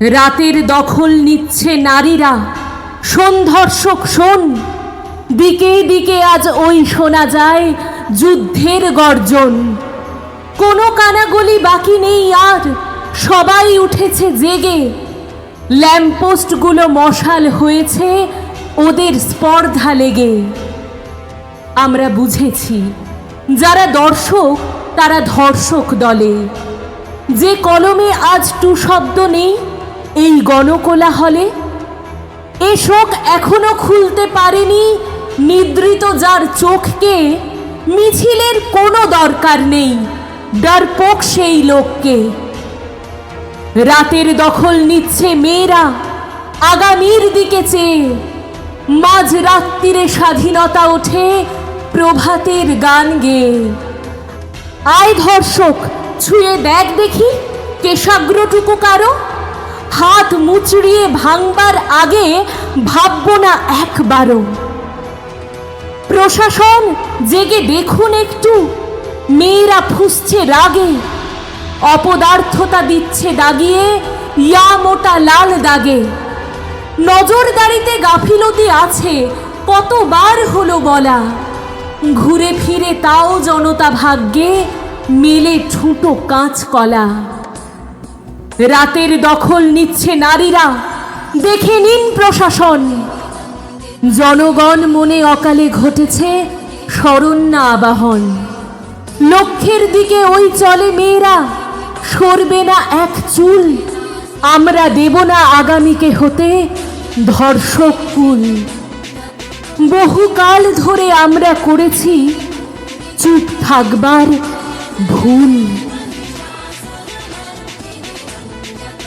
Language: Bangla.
রাতের দখল নিচ্ছে নারীরা। সন্ধর্ষক শোন। দিকে দিকে আজ ওই শোনা যায় যুদ্ধের গর্জন। কোনো কানাগলি বাকি নেই আর, সবাই উঠেছে জেগে। ল্যাম্পপোস্টগুলো মশাল হয়েছে ওদের স্পর্ধা লেগে। আমরা বুঝেছি, যারা দর্শক, তারা ধর্ষক দলে। যে কলমে আজ টু শব্দ নেই এই গণকোলাহলে এ শোক এখনও খুলতে পারেনি, নিদ্রিত যার চোখকে মিছিলের কোনো দরকার নেই ডরপোক সেই লোককে। রাতের দখল নিচ্ছে মেয়েরা, আগামীর দিকে চেয়ে, মাঝ রাত্রিরে স্বাধীনতা ওঠে প্রভাতের গান গেয়ে। আয় ধর্ষক, ছুঁয়ে দেখ দেখি, কেশাগ্রটুকু কারও? হাত মুচড়িয়ে ভাঙবার আগে ভাবব না একবারও। প্রশাসন জেগে দেখুন একটু, মেয়েরা ফুসছে রাগে, অপদার্থতা দিচ্ছে দাগিয়ে, ইয়া মোটা লাল দাগে। নজরদারিতে গাফিলতি আছে, কতবার হলো বলা। ঘুরে ফিরে তাও জনতা ভাগ্যে মেলে ঠুঁটো কাঁচ কলা রাতের দখল নিচ্ছে নারীরা। দেখে নিন প্রশাসন। জনগণ মনে অকালে ঘটেছে শরণ্যা আবাহন। লক্ষ্যের দিকে ওই চলে মেয়েরা। সরবে না এক চুল। আমরা দেব না আগামীকে হতে ধর্ষক কুল। বহুকাল ধরে আমরা করেছি চুপ থাকবার ভুল।